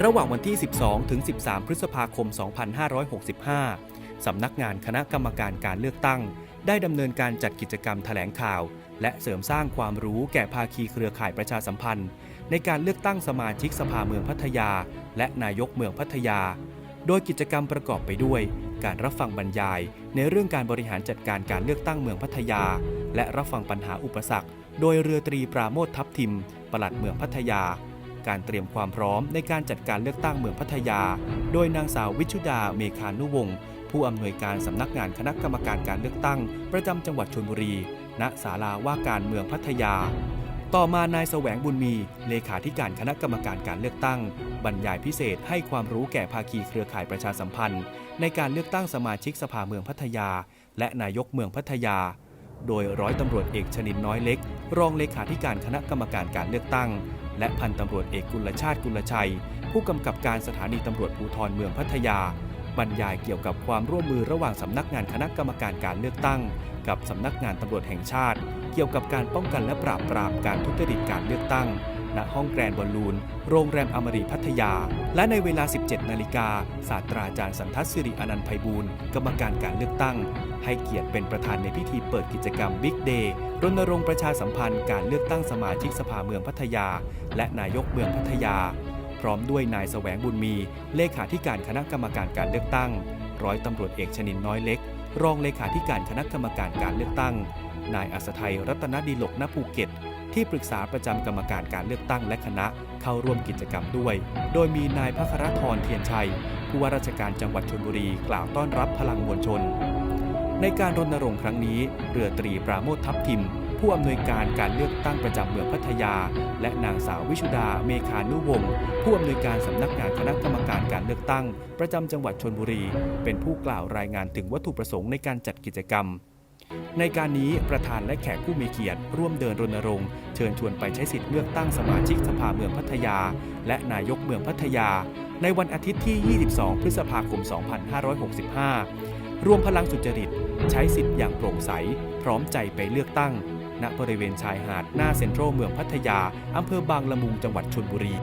ระหว่างวันที่ 12 ถึง 13 พฤษภาคม 2565 สำนักงานคณะกรรมการการเลือกตั้ง ได้ดำเนินการจัดกิจกรรมแถลงข่าว และเสริมสร้างความรู้แก่ภาคีเครือข่ายประชาสัมพันธ์ ในการเลือกตั้งสมาชิกสภาเมืองพัทยา และนายกเมืองพัทยา โดยกิจกรรมประกอบไปด้วย การรับฟังบรรยาย ในเรื่องการบริหารจัดการการเลือกตั้งเมืองพัทยา และรับฟังปัญหาอุปสรรค โดยเรือตรีปราโมททัพทิม ปลัดเมืองพัทยา การเตรียมความพร้อมในการจัดการเลือกตั้งเมืองพัทยา โดยนางสาววิชุดาเมคานุวงศ์ผู้อำนวยการสำนักงานคณะกรรมการการเลือกตั้ง ประจำจังหวัดชลบุรี ณศาลาว่าการเมืองพัทยา ต่อมานายแสวงบุญมี เลขาธิการคณะกรรมการการเลือกตั้ง บรรยายพิเศษให้ความรู้แก่ภาคีเครือข่ายประชาสัมพันธ์ ในการเลือกตั้งสมาชิกสภาเมืองพัทยา และนายกเมืองพัทยา โดยร้อยตำรวจเอกชนินน้อยเล็ก รองเลขาธิการคณะกรรมการการเลือกตั้ง และพันตำรวจเอกกุลชาติกุลชัย ผู้กำกับการสถานีตำรวจภูธรเมืองพัทยา บรรยายเกี่ยวกับความร่วมมือระหว่างสำนักงานคณะกรรมการการเลือกตั้ง กับสำนักงานตำรวจแห่งชาติ เกี่ยวกับการป้องกันและปราบปรามการทุจริตการเลือกตั้ง ณห้องแกรนบอลลูน โรงแรมอมรีพัทยา และในเวลา 17 นาฬิกา ศาสตราจารย์สันทัศน์สิริอนันต์ไพบูลกรรมการการเลือกตั้ง ให้เกียรติเป็นประธานในพิธีเปิดกิจกรรม Big Day รณรงค์ประชาสัมพันธ์การเลือกตั้งสมาชิกสภาเมืองพัทยา และนายกเมืองพัทยา พร้อมด้วยนายแสวงบุญมี เลขาธิการคณะกรรมการการเลือกตั้ง ร้อยตำรวจเอกชนินน้อยเล็ก รองเลขาธิการคณะกรรมการการเลือกตั้ง นายอัศทัยรัตนดีหลกณภูเก็ต ที่ปรึกษาประจำกรรมการการเลือกตั้งและคณะเข้าร่วมกิจกรรมด้วย โดยมีนายพระครทรเทียนชัย ผู้ว่าราชการจังหวัดชลบุรีกล่าวต้อนรับพลังมวลชน ในการรณรงค์ครั้งนี้ เรือตรีปราโมททัพทิม ผู้อำนวยการการเลือกตั้งประจำเมืองพัทยา และนางสาววิชุดาเมคานุวงศ์ผู้อำนวยการสำนักงานคณะกรรมการการเลือกตั้ง ประจำจังหวัดชลบุรี เป็นผู้กล่าวรายงานถึงวัตถุประสงค์ในการจัดกิจกรรม ในการนี้ประธานและแขกผู้มีเกียรติ ร่วมเดินรณรงค์เชิญชวนไปใช้สิทธิ์เลือกตั้งสมาชิกสภาเมืองพัทยา และนายกเมืองพัทยา ในวันอาทิตย์ที่ 22 พฤษภาคม 2565 รวมพลังสุจริต ใช้สิทธิ์อย่างโปร่งใส พร้อมใจไปเลือกตั้ง ณบริเวณชายหาดหน้าเซ็นทรัลเมืองพัทยาอำเภอบางละมุงจังหวัดชลบุรี